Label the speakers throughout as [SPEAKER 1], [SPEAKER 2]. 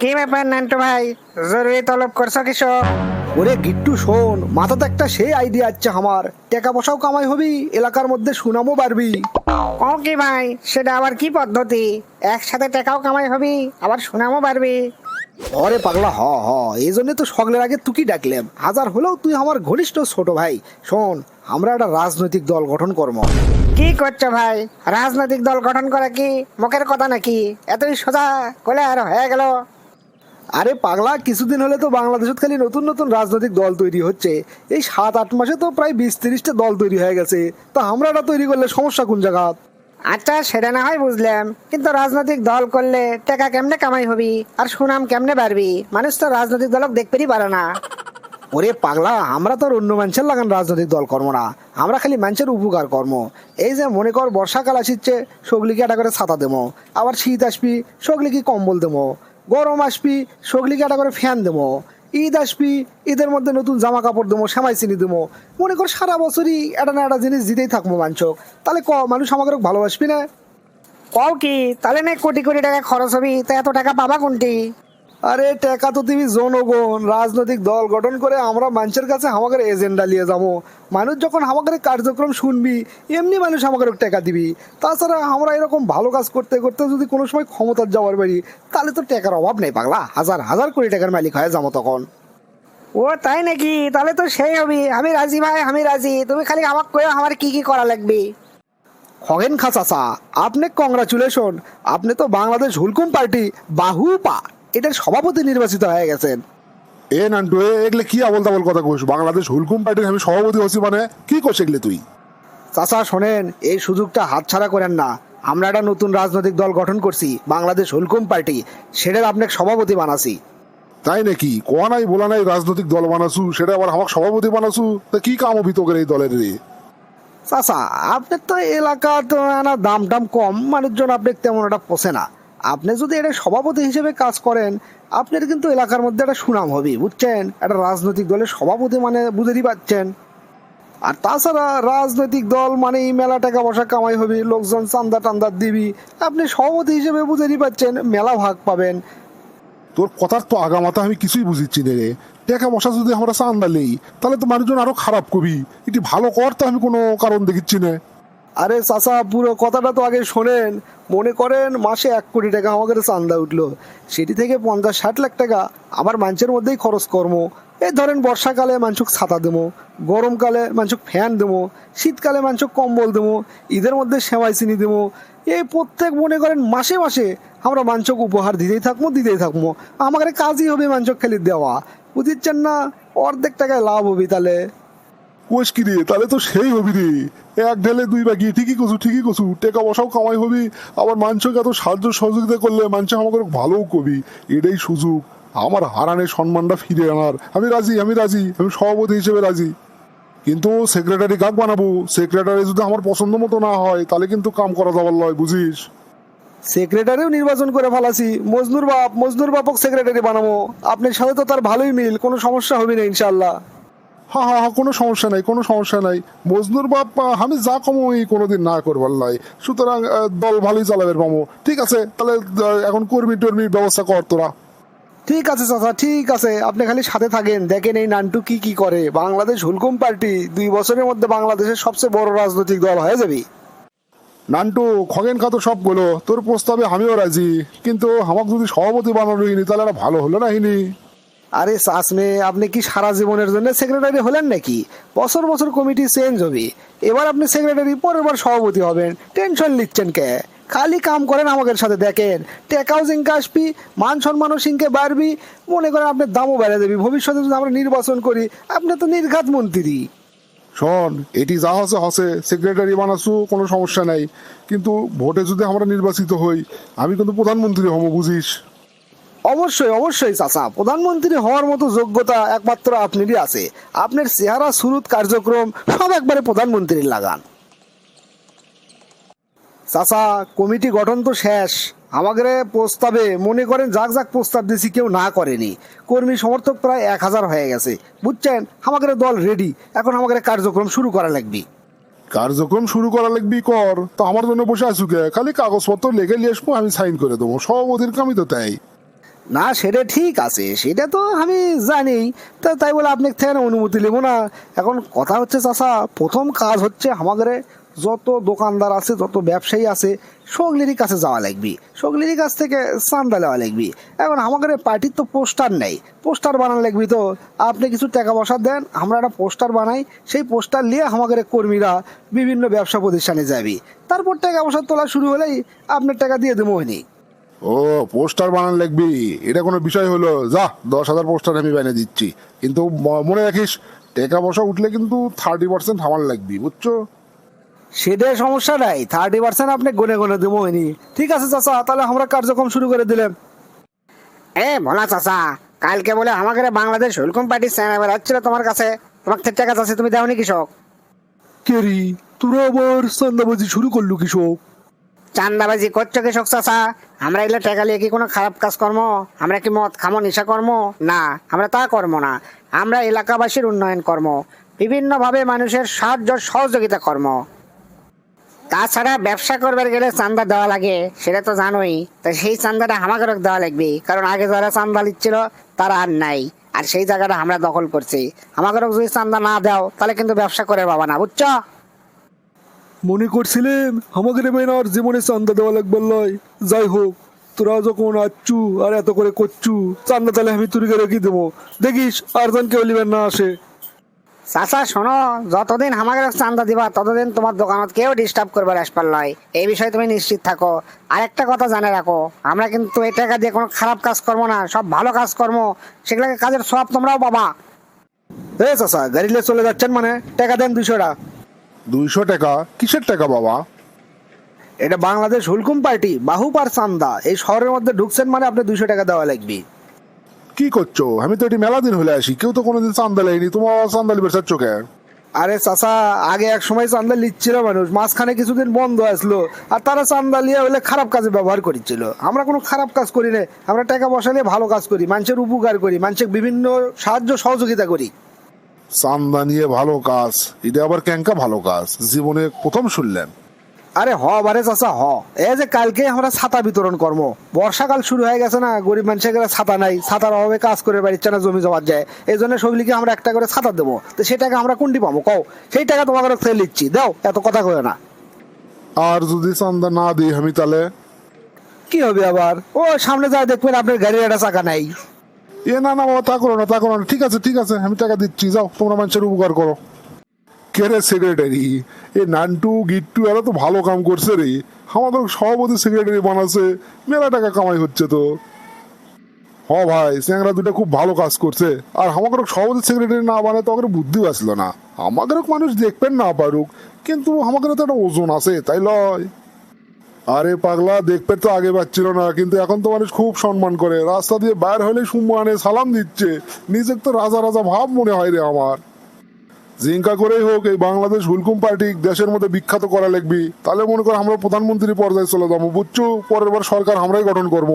[SPEAKER 1] কি ব্যাপার নান্টু ভাই? জরুরি তলব করছ কৃষক
[SPEAKER 2] ওরে গিট্টু শোন মাথাতে একটা সেই আইডিয়া আছে আমার। টাকা পয়সাও কামাই হবি এলাকার মধ্যে সুনামও বাড়বি।
[SPEAKER 1] ও কি ভাই সেটা আবার কি পদ্ধতি? একসাথে টাকাও কামাই হবি আবার সুনামও বাড়বি।
[SPEAKER 2] অরে পাগলা হ হ এই জন্য তো সকলের আগে তুকি ডাকলাম। হাজার হলেও তুই আমার ঘনিষ্ঠ ছোট ভাই। শোন আমরা একটা রাজনৈতিক দল গঠন করব।
[SPEAKER 1] কি করছ ভাই? রাজনৈতিক দল গঠন করা কি? মুখের কথা নাকি? এতই সোজা কলে আর হয়ে গেল।
[SPEAKER 2] আরে পাগলা কিছুদিন হলে তো বাংলাদেশত খালি নতুন নতুন রাজনৈতিক দল তৈরি হচ্ছে। এই সাত আট মাসে তো প্রায় বিশ তিরিশটা দল তৈরি হয়ে গেছে। তা আমরা তৈরি করলে সমস্যা কোন জায়গা?
[SPEAKER 1] আচ্ছা সেটা না হয় বুঝলাম। কিন্তু রাজনৈতিক দল করলে টাকা কেমনে কামাই হবি? আর সুনাম কেমনে বাড়বি? মানুষ তো রাজনৈতিক দলক দেখতেই পারে না।
[SPEAKER 2] ওরে পাগলা আমরা তো আর অন্য মানুষের লাগান রাজনৈতিক দল কর্ম না। আমরা খালি মানুষের উপকার কর্ম এই যে মনে কর বর্ষাকাল আসিচ্ছে সগলিকে একটা করে ছাতা দেবো। আবার শীত আসবি সগলিকে কম্বল দেবো। গরম আসবি, সগলি কাটা করে ফ্যান দেবো। ঈদ আসবি, ঈদের মধ্যে নতুন জামা কাপড় দেবো, সেমাই চিনি দেবো। মনে কর সারা বছরই একটা না একটা জিনিস দিতেই থাকব মানুষক তাহলে ক, মানুষ আমাকে ভালোবাসবি না?
[SPEAKER 1] কও কি, তাহলে না কোটি কোটি টাকা খরচ হবি, তা এত টাকা পাবা কোনটি?
[SPEAKER 2] আরে টাকা তো তুমি জনগণ রাজনৈতিক দল গঠন করে আমরা মানুষের কাছে আমাদের এজেন্ডা নিয়ে যাব। মানুষ যখন আমাদের কার্যক্রম শুনবি এমনি মানুষ আমাদের টাকা দিবি। তাছাড়া আমরা এরকম ভালো কাজ করতে করতে যদি কোনো সময় ক্ষমতার যাওয়ার পারি তাহলে তো টাকার অভাব নেই পাগলা। হাজার হাজার কোটি টাকার মালিক হয়ে যাব তখন।
[SPEAKER 1] ও তাই নাকি? তাহলে তো সেই হবি। আমি রাজি ভাই আমি রাজি। তুমি খালি আমাক কয়ে আমার কি কি করা লাগবে।
[SPEAKER 2] খগেন খাসাসা আপনি কংগ্রাচুলেশন আপনি তো বাংলাদেশ হুলকুম পার্টি বাহুপা এটার সভাপতি নির্বাচিত হয়ে গেছেন।
[SPEAKER 3] এ নান্টু এগুলো কি আবল তাবল কথা কোস বাংলাদেশ হুলকুম পার্টির আমি সভাপতি হচ্ছি মানে কি কোস এগুলো তুই?
[SPEAKER 2] চাচা শোনেন এই সুযোগটা হাতছাড়া করেন না। আমরা একটা নতুন রাজনৈতিক দল গঠন করছি বাংলাদেশ হুলকুম পার্টি। সেটার আপনাকে সভাপতি বানাছি।
[SPEAKER 3] তাই নাকি? কোয়া নাই বলা নাই রাজনৈতিক দল বানাসু সেটা আবার আমার সভাপতি বানাসু তা কি কাম তোকে এই দলের রে?
[SPEAKER 2] চাচা আপনার তো এলাকা তো না দাম টাম কম মানুষজন আপনাকে তেমন একটা পোষে না। আপনি যদি এটা সভাপতি হিসেবে কাজ করেন, আপনার কিন্তু এলাকার মধ্যে একটা সুনাম হবে, বুঝছেন? একটা রাজনৈতিক দলের সভাপতি মানে বুঝেই পাচ্ছেন আর তাছাড়া রাজনৈতিক দল মানে মেলা টাকা পয়সা কামাই হবে, লোকজন চান্দা টান্দা দিবি। আপনি সভাপতি হিসেবে বুঝেই পাচ্ছেন মেলা ভাগ পাবেন।
[SPEAKER 3] তোর কথার তো আগামাতা আমি কিছুই বুঝিচ্ছি রে। টাকা বসা যদি আমরা চান্দা নেই, তাহলে তো মানুষজন আরও খারাপ কবি। এটি ভালো কর তো আমি কোনো কারণ দেখিচ্ছি না।
[SPEAKER 2] আরে চাচা, পুরো কথাটা তো আগে শোনেন। মনে করেন মাসে এক কোটি টাকা আমাদের চান্দা উঠল। সেটি থেকে পঞ্চাশ, ষাট লাখ টাকা আমার মানুষের মধ্যেই খরচ কর্ম। এই ধরেন বর্ষাকালে মানুষক ছাতা দেবো, গরমকালে মানুষক ফ্যান দেবো, শীতকালে মানুষক কম্বল দেবো, ঈদের মধ্যে সেমাই চিনি দেবো। এই প্রত্যেক মনে করেন মাসে মাসে আমরা মাঞ্চক উপহার দিতেই থাকব দিতেই থাকব। আমাদের কাজই হবে মাঞ্চক খালি দেওয়া। বুঝিচ্ছেন না? অর্ধেক টাকায় লাভ হবে তাহলে।
[SPEAKER 3] কোষ কি রে, তাহলে তো সেই হবি রে। এক ঢেলে দুই বাকি ঠিকই কছু ঠিকই কছু টেকা বসাও, কামাই হবি। আবার মানুষকে এত সাহায্য সহযোগিতা করলে মানুষ আমাকে ভালোও কবি এটাই সুযোগ। আমার হারানের সম্মানটা ফিরে আনার। আমি রাজি আমি রাজি। আমি সভাপতি হিসেবে রাজি। কিন্তু সেক্রেটারি কাক বানাবো? সেক্রেটারি যদি আমার পছন্দ মতো না হয়, তাহলে কিন্তু কাম করা যাবার লয়, বুঝিস?
[SPEAKER 2] সেক্রেটারিও নির্বাচন করে ফেলাছি। মজনুর বাপ, মজনুর বাপক সেক্রেটারি বানাবো। আপনার সাথে তো তার ভালোই মিল, কোনো সমস্যা হবে না ইনশাল্লাহ
[SPEAKER 3] হ্যাঁ হ্যাঁ হ্যাঁ কোনো সমস্যা নাই কোনো সমস্যা নাই। মজনুর বাপ আমি যা কমো এই কোনোদিন না করবার নাই সুতরাং দল ভালোই চালাবে মামু। ঠিক আছে? তাহলে এখন কর্মী টর্মীর ব্যবস্থা কর তোরা।
[SPEAKER 2] ঠিক আছে চাচা ঠিক আছে। আপনি খালি সাথে থাকেন দেখেন এই নান্টু কি কি করে। বাংলাদেশ হুলকুম পার্টি দুই বছরের মধ্যে বাংলাদেশের সবচেয়ে বড় রাজনৈতিক দল হয়ে যাবে।
[SPEAKER 3] নান্টু খগেন খাতো সব বলো। তোর প্রস্তাবে আমিও রাজি। কিন্তু আমাকে যদি সভাপতি বানানো হয়নি তাহলে ভালো হলো না হয়নি
[SPEAKER 2] আরে চাষমে আপনি কি সারা জীবনের জন্য সেক্রেটারি হলেন নাকি? বছর বছর কমিটি চেঞ্জ হবে। এবার আপনি সেক্রেটারি পরের বার সভাপতি হবেন। টেনশন নিচ্ছেন কে? খালি কাম করেন আমাদের সাথে, দেখেন। টেকাও জিঙ্কে আসবি মান সম্মানও সিংকে বাড়বি। মনে করেন আপনার দামও বেড়ে যাবি ভবিষ্যতে যদি আমরা নির্বাচন করি, আপনি তো নির্ঘাত মন্ত্রী।
[SPEAKER 3] শোন, এটি যা হসে হসে সেক্রেটারি বানাসু কোনো সমস্যা নাই। কিন্তু ভোটে যদি আমরা নির্বাচিত হই, আমি কিন্তু প্রধানমন্ত্রী হব, বুঝিস?
[SPEAKER 2] অবশ্যই অবশ্যই চাচা। প্রধানমন্ত্রী হওয়ার মতো যোগ্যতা একমাত্র আপনারই আছে। আপনার চেহারা, সুরুত, কার্যক্রম সব একবারে প্রধানমন্ত্রীর লাগান। চাচা, কমিটি গঠন তো শেষ। আমাদের প্রস্তাবে মনে করেন যাক যাক প্রস্তাব দিয়েছি কেউ না করেনি। কর্মী সমর্থক প্রায় এক হাজার হয়ে গেছে। বুঝছেন? আমাদের দল রেডি এখন আমাদের কার্যক্রম শুরু করা লাগবে।
[SPEAKER 3] কার্যক্রম শুরু করা লাগবি কর। তো আমার জন্য বসে আছু কে? খালি কাগজপত্র লেগে নিয়ে আসব, আমি সাইন করে দেবো। সব সভাপতির কামই তো তাই
[SPEAKER 2] না, সেটা ঠিক আছে, সেটা তো আমি জানি তা তাই বলে আপনি থেকে অনুমতি নেব না। এখন কথা হচ্ছে চাষা প্রথম কাজ হচ্ছে আমাদের যত দোকানদার আছে, যত ব্যবসায়ী আছে, সগলিরই কাছে যাওয়া লাগবে। সগলিরই কাছ থেকে চান্দা নেওয়া লাগবে। এখন আমাদের পার্টির তো পোস্টার নেই। পোস্টার বানানো লাগবে তো। আপনি কিছু টাকা পয়সা দেন, আমরা একটা পোস্টার বানাই। সেই পোস্টার নিয়ে আমাদের কর্মীরা বিভিন্ন ব্যবসা প্রতিষ্ঠানে যাবে। তারপর টাকা পয়সা তোলা শুরু হলেই আপনার টাকা দিয়ে দেবো হয়নি
[SPEAKER 3] ও পোস্টার বানান লাগবি। এটা কোনো বিষয় হলো। যা দশ হাজার পোস্টার আমি বানিয়ে দিচ্ছি। কিন্তু মনে রাখিস টাকা পয়সা উঠলে কিন্তু থার্টি পার্সেন্ট আমার লাগবি বুঝছ?
[SPEAKER 2] সেটাই সমস্যা নাই। থার্টি পার্সেন্ট আপনি গনে গনে দেবো হয়নি ঠিক আছে চাচা তাহলে আমরা কার্যক্রম শুরু করে দিলাম।
[SPEAKER 1] এ ভোলা চাচা কালকে বলে আমাকে বাংলাদেশ হুলকুম পার্টির চ্যানেল বেরোচ্ছিল তোমার কাছে। তোমার থেকে টাকা চাচ্ছে তুমি দেওনি কৃষক?
[SPEAKER 2] কেরি তোরা আবার চান্দাবাজি শুরু করলু কৃষক।
[SPEAKER 1] চান্দাবাজি করছ কৃষক চাচা? আমরা এগুলো টাকা নিয়ে কি কোনো খারাপ কাজ কর্ম? আমরা কি মদ খামো, নেশা কর্ম? না, আমরা তা কর্ম না। আমরা এলাকাবাসীর উন্নয়ন কর্ম। বিভিন্নভাবে মানুষের সাহায্য সহযোগিতা কর্ম। তাছাড়া ব্যবসা করবার গেলে চান্দা দেওয়া লাগে, সেটা তো জানোই। তা সেই চান্দাটা আমাকে দেওয়া লাগবে, কারণ আগে যারা চান্দা নিচ্ছিল তারা আর নাই। আর সেই জায়গাটা আমরা দখল করছি। আমাকে যদি চান্দা না দাও, তাহলে কিন্তু ব্যবসা করে পাবা না, বুঝছ?
[SPEAKER 2] মনে করছিলাম আমাদের বেনার জীবনে চান্দা দেওয়া লাগবে লয় যাই হোক তোরা যখন আচ্ছু আর এত করে করছু চান্দা তাহলে আমি তুরিকে রেখে দেবো? দেখিস আর জন কেউ লিবেন না আসে।
[SPEAKER 1] চাচা শোনো যতদিন আমাকে চান্দা দিবা ততদিন তোমার দোকানত কেউ ডিস্টার্ব করবার আসবার নয়। এই বিষয়ে তুমি নিশ্চিত থাকো। আর একটা কথা জানে রাখো আমরা কিন্তু এই টাকা দিয়ে কোনো খারাপ কাজ করব না সব ভালো কাজ কর্ম সেগুলোকে কাজের সব তোমরাও পাবা।
[SPEAKER 2] এ চাচা গাড়ি চলে যাচ্ছেন মানে? টাকা দেন দুশোটা।
[SPEAKER 3] দুইশো টাকা। কিসের টাকা বাবা?
[SPEAKER 2] এটা বাংলাদেশ হুলকুম পার্টি বাহুপার চান্দা এই শহরের মধ্যে ঢুকছেন মানে আপনি দুশো টাকা দেওয়া লাগবে।
[SPEAKER 3] কি করছ? আমি তো এটি মেলা দিন হলে আসি। কেউ তো কোনোদিন চান্দা লেয়নি তোমার চান্দা লিবে চাচ্ছ কে?
[SPEAKER 2] আরে চাচা আগে এক সময় চান্দা লিচ্ছিল মানুষ। মাঝখানে কিছুদিন বন্ধ আসলো। আর তারা চান্দা লিয়ে হলে খারাপ কাজে ব্যবহার করেছিল আমরা কোনো খারাপ কাজ করি না। আমরা টাকা পয়সা নিয়ে ভালো কাজ করি মানুষের উপকার করি মানুষের বিভিন্ন সাহায্য সহযোগিতা করি।
[SPEAKER 3] চান্দা নিয়ে ভালো কাজ এটা আবার ক্যাঙ্কা ভালো কাজ জীবনে প্রথম শুনলেন।
[SPEAKER 2] আরে হ বারে চাচা হ। এই যে কালকে আমরা ছাতা বিতরণ কর্ম বর্ষাকাল শুরু হয়ে গেছে না গরিব মানুষের ছাতা নাই ছাতার অভাবে কাজ করে বাড়ির না জমি জমা যায় এই জন্য সবলিকে আমরা একটা করে ছাতা দেবো। তো সেই টাকা আমরা কোনটি পাবো? কও সেই টাকা তোমাদের থেকে নিচ্ছি দাও এত কথা কয় না।
[SPEAKER 3] আর যদি চান্দা না দিই আমি তাহলে?
[SPEAKER 2] কি হবে আবার? ও সামনে যায় দেখবেন আপনার গাড়ির একটা চাকা নাই।
[SPEAKER 3] এ, না না, বাবা, তা করো না, তা করো না। ঠিক আছে ঠিক আছে, আমি টাকা দিচ্ছি, যাও, তোমরা মানুষের উপকার করো। কে রে সেক্রেটারি এ, নান্টু, গিট্টু, এরা তো ভালো কাম করছে রে। আমাদের সভাপতি সেক্রেটারি বানাচ্ছে, মেলা টাকা কামাই হচ্ছে তো। হ, ভাই স্যাংরা দুটা খুব ভালো কাজ করছে। আর আমাদের সভাপতি সেক্রেটারি না বানায় তো আমাদের বুদ্ধিও আসলো না। আমাদের মানুষ দেখবেন না পারুক, কিন্তু আমাদের তো একটা ওজন আছে, তাই লয়। আরে পাগলা দেখতে তো আগে পাচ্ছিল না, কিন্তু এখন তো মানুষ খুব সম্মান করে। রাস্তা দিয়ে বাইর হলে সম্মানে সালাম দিচ্ছে। নিজের তো রাজা রাজা ভাব মনে হয় রে আমার। জিঙ্কা করেই হোক, এই বাংলাদেশ হুলকুম পার্টি দেশের মধ্যে বিখ্যাত করা লিখবি তাহলে মনে কর আমরা প্রধানমন্ত্রী পর্যায়ে চলে যাব, বুঝছ? পরের বার সরকার আমরাই গঠন করব।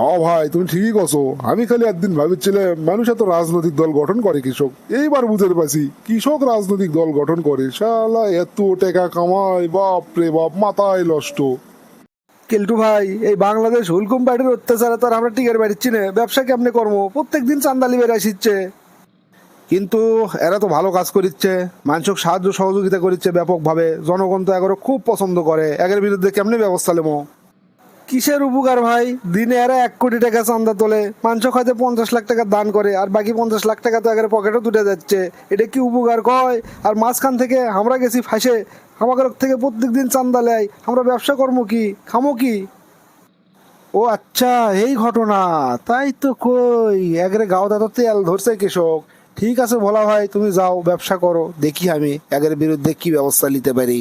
[SPEAKER 3] হ ভাই, তুমি ঠিকই কছো। আমি খালি একদিন ভাবছিলাম মানুষ এত রাজনৈতিক দল গঠন করে কৃষক। এইবার বুঝতে পারছি, কৃষক রাজনৈতিক দল গঠন করে। শালা, এত টাকা কামায়, বাপ রে বাপ, মাথায় নষ্ট।
[SPEAKER 2] কেলটু ভাই, এই বাংলাদেশ হুলকুম পার্টির অত্যাচারে তো আমরা টিকার বাড়িচ্ছি না ব্যবসা কেমনে কর্ম প্রত্যেক দিন চান্দালি বেড়ে আসিচ্ছে কিন্তু এরা তো ভালো কাজ করিচ্ছে মানুষক সাহায্য সহযোগিতা করিচ্ছে ব্যাপকভাবে। জনগণ তো এগারো খুব পছন্দ করে। একের বিরুদ্ধে কেমনে ব্যবস্থা নেব? কিসের উপকার ভাই? দিনে এরা এক কোটি টাকা চান্দা তোলে। মাংস হয়তো পঞ্চাশ লাখ টাকা দান করে, আর বাকি পঞ্চাশ লাখ টাকা তো একের পকেটও তুলে যাচ্ছে। এটা কি উপকার কয়? আর মাঝখান থেকে আমরা গেছি ফাঁসে। আমাদের থেকে প্রত্যেক দিন চান্দা নেয় আমরা ব্যবসা কর্ম কি? খামো কি? ও আচ্ছা এই ঘটনা। তাই তো কই। একের গাও দাদা তেল ধরছে কৃষক। ঠিক আছে বলা ভাই, তুমি যাও, ব্যবসা করো। দেখি আমি একের বিরুদ্ধে কি ব্যবস্থা নিতে পারি।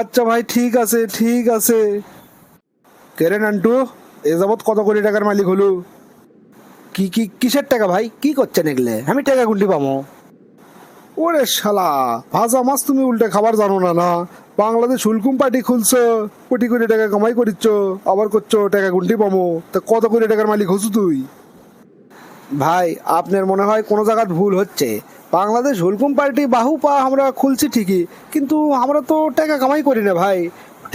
[SPEAKER 2] আচ্ছা ভাই, ঠিক আছে ঠিক আছে। কেরে নান্টু, এ যাবৎ কত কোটি টাকার মালিক হলো? কি কি, কিসের টাকা ভাই? কি করছেন এগুলো? আমি টাকা গুন্ডি পাবো ওরে শালা, ভাজা মাছ তুমি উল্টে খাবার জানো না না? বাংলাদেশ হুলকুম পার্টি খুলছো, কোটি কোটি টাকা কামাই করিচ্ছ, আবার করছ টাকা গুন্ডি পাবো তা কত কোটি টাকার মালিক হচ্ছ তুই? ভাই, আপনার মনে হয় কোনো জায়গায় ভুল হচ্ছে। বাংলাদেশ হুলকুম পার্টি বাহু পা আমরা খুলছি ঠিকই, কিন্তু আমরা তো টাকা কামাই করি না ভাই।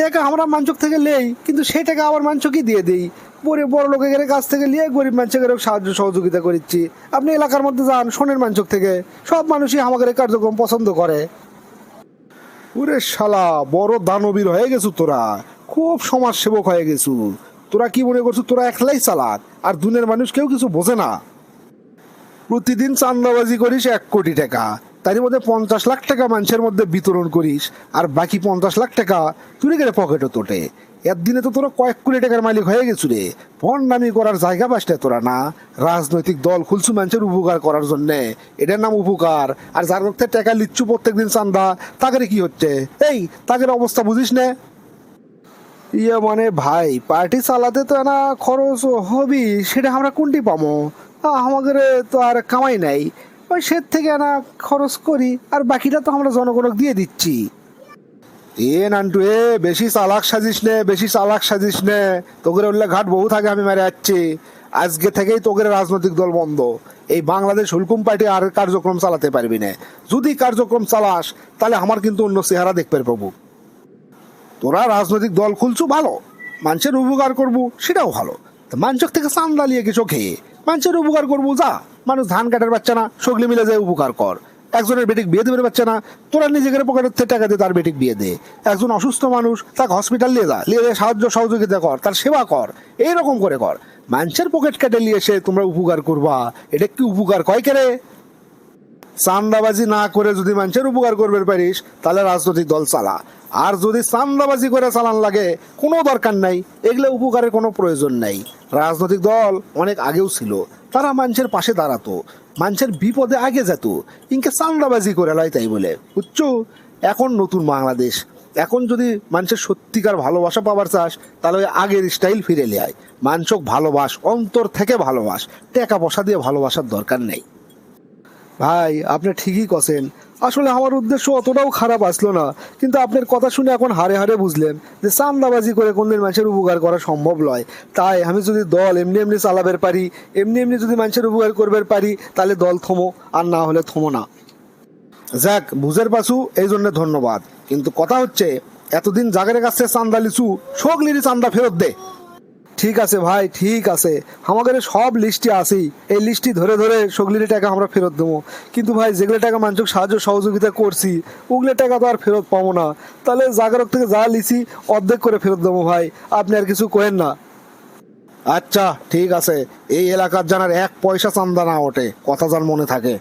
[SPEAKER 2] টাকা আমরা মাঞ্চক থেকে লেই, কিন্তু সেই টাকা আবার মাঞ্চকই দিয়ে দিই। পরে বড় লোকের কাছ থেকে নিয়ে গরিব মানুষের সাহায্য সহযোগিতা করিচ্ছি। আপনি এলাকার মধ্যে যান, শোনেন মানুষ থেকে। সব মানুষই আমাদের কার্যক্রম পছন্দ করে। ওরে শালা, বড় দানবীর হয়ে গেছু তোরা। খুব সমাজ সেবক হয়ে গেছু। তোরা কি মনে করছ, তোরা একলাই চালাক? আর দুনের মানুষ কেউ কিছু বোঝে না। প্রতিদিন চান্দাবাজি করিস এক কোটি টাকা। তারই মধ্যে পঞ্চাশ লাখ টাকা মানুষের মধ্যে বিতরণ করিস আর বাকি পঞ্চাশ লাখ টাকা তুই গেলে পকেটে তোটে। এর দিনে তো তোরা কয়েক কোটি টাকার মালিক হয়ে গেছু রে। নামি করার জায়গা পাসটা তোরা না। রাজনৈতিক দল খুলছু মানুষের উপকার করার জন্য। এটার নাম উপকার। আর যার মধ্যে টাকা লিচ্ছু প্রত্যেক দিন চান্দা তাদের কি হচ্ছে? এই তাদের অবস্থা বুঝিস না। ইয়ে মানে ভাই পার্টি চালাতে তো না খরচ হবি সেটা আমরা কোনটি আহ, আমাদের তো আর কামাই নাই। ওই সে থেকে না খরচ করি, আর বাকিটা তো আমরা জনগণক দিয়ে দিচ্ছি। এ নান্টু, এ বেশি চালাক সাজিস নে, বেশি চালাক সাজিস নে। তোকে উল্লে ঘাট বহু থাকে, আমি মেরে যাচ্ছি আজকে থেকেই তোদের রাজনৈতিক দল বন্ধ। এই বাংলাদেশ হুলকুম পার্টি আর কার্যক্রম চালাতে পারবি না। যদি কার্যক্রম চালাস, তাহলে আমার কিন্তু অন্য চেহারা দেখবে প্রভু। তোরা রাজনৈতিক দল খুলছু ভালো, মানুষের উপকার করব সেটাও ভালো। মানুষের থেকে চান্দা লিয়ে কিছু খেয়ে, মানুষের উপকার করব যা। মানুষ ধান কাটার পাচ্ছে না, সগলি মিলে যায় উপকার কর। একজনের বেটিক বিয়ে দেবে পাচ্ছে না, তোরা নিজেদের পকেটের থেকে টাকা দিয়ে তার বেটিক বিয়ে দে। একজন অসুস্থ মানুষ, তাকে হসপিটাল নিয়ে যা, নিয়ে যেয়ে সাহায্য সহযোগিতা কর, তার সেবা কর, এইরকম করে কর। মানুষের পকেট কেটে নিয়ে এসে তোমরা উপকার করবা। এটা কি উপকার কয় কেরে চান্দাবাজি না করে যদি মানুষের উপকার করবে পারিস, তাহলে রাজনৈতিক দল চালা। আর যদি চান্দাবাজি করে চালান লাগে, কোনো দরকার নাই, এগুলো উপকারের কোনো প্রয়োজন নাই। রাজনৈতিক দল অনেক আগেও ছিল। তারা মানুষের পাশে দাঁড়াতো, মানুষের বিপদে আগে যেত। ইনকে চান্দাবাজি করে লয় তাই বলে। বুঝছ? এখন নতুন বাংলাদেশ। এখন যদি মানুষের সত্যিকার ভালোবাসা পাবার চাস, তাহলে ওই আগের স্টাইল ফিরে নেয় মানুষক ভালোবাস, অন্তর থেকে ভালোবাস। টাকা পয়সা দিয়ে ভালোবাসার দরকার নেই। ভাই, আপনি ঠিকই কছেন। আসলে আমার উদ্দেশ্য অতটাও খারাপ আসলো না। কিন্তু আপনার কথা শুনে এখন হারে হারে বুঝলেন যে চান্দাবাজি করে কোনদিন মানুষের উপকার করা সম্ভব নয়। তাই আমি যদি দল এমনি এমনি চালাবের পারি, এমনি এমনি যদি মানুষের উপকার করবার পারি, তাহলে দল থমো, আর না হলে থমো না। যাক, বুঝের পাশু এই জন্য ধন্যবাদ। কিন্তু কথা হচ্ছে, এতদিন জাগের কাছে চান্দা লিচু সগলিরই চান্দা ফেরত দে। ঠিক আছে ভাই, ঠিক আছে। আমাদের সব লিস্টে আছেই। এই লিস্টটি ধরে ধরে সগলির টাকা আমরা ফেরত দেবো। কিন্তু ভাই, যেগুলো টাকা মানুষ সাহায্য সহযোগিতা করছি, ওগুলো টাকা তো আর ফেরত পাবো না। তাহলে জাগরক থেকে যা লিছি, অর্ধেক করে ফেরত দেবো ভাই। আপনি আর কিছু কোয়েন না। আচ্ছা ঠিক আছে। এই এলাকার জানার এক পয়সা চান্দা না ওঠে, কথা যার মনে থাকে।